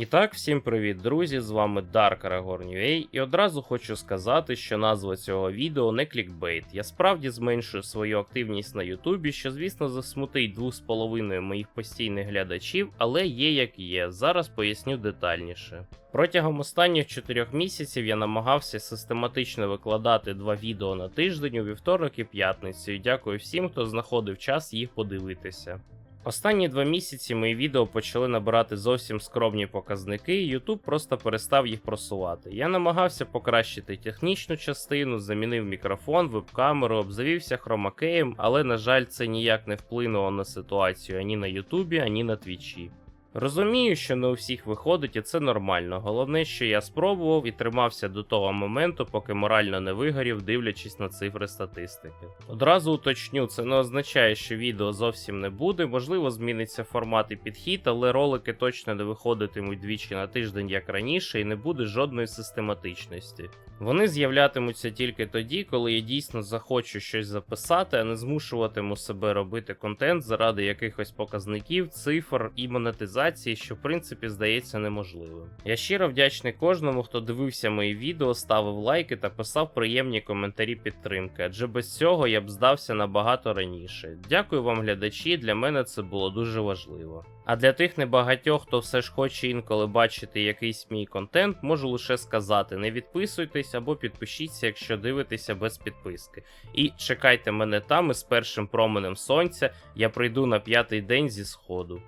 І так, всім привіт, друзі! З вами Dark Aragorn UA, і одразу хочу сказати, що назва цього відео не клікбейт. Я справді зменшую свою активність на Ютубі, що, звісно, засмутить 2,5 моїх постійних глядачів, але є як є. Зараз поясню детальніше. Протягом останніх 4 місяців я намагався систематично викладати два відео на тиждень у вівторок і п'ятницю. і Дякую всім, хто знаходив час їх подивитися. Останні два місяці мої відео почали набирати зовсім скромні показники, і YouTube просто перестав їх просувати. Я намагався покращити технічну частину, замінив мікрофон, веб-камеру, обзавівся хромакеєм, але, на жаль, це ніяк не вплинуло на ситуацію ані на Ютубі, ані на Твічі. Розумію, що не у всіх виходить, і це нормально. Головне, що я спробував і тримався до того моменту, поки морально не вигорів, дивлячись на цифри статистики. Одразу уточню, це не означає, що відео зовсім не буде. Можливо, зміниться формат і підхід, але ролики точно не виходитимуть двічі на тиждень, як раніше, і не буде жодної систематичності. Вони з'являтимуться тільки тоді, коли я дійсно захочу щось записати, а не змушуватиму себе робити контент заради якихось показників, цифр і монетизації, що в принципі здається неможливим. Я щиро вдячний кожному, хто дивився мої відео, ставив лайки та писав приємні коментарі підтримки, адже без цього я б здався набагато раніше. Дякую вам, глядачі. Для мене це було дуже важливо. А для тих небагатьох, хто все ж хоче інколи бачити якийсь мій контент, можу лише сказати: не відписуйтесь або підпишіться, якщо дивитеся без підписки. І чекайте мене там із першим променем сонця. Я прийду на п'ятий день зі сходу.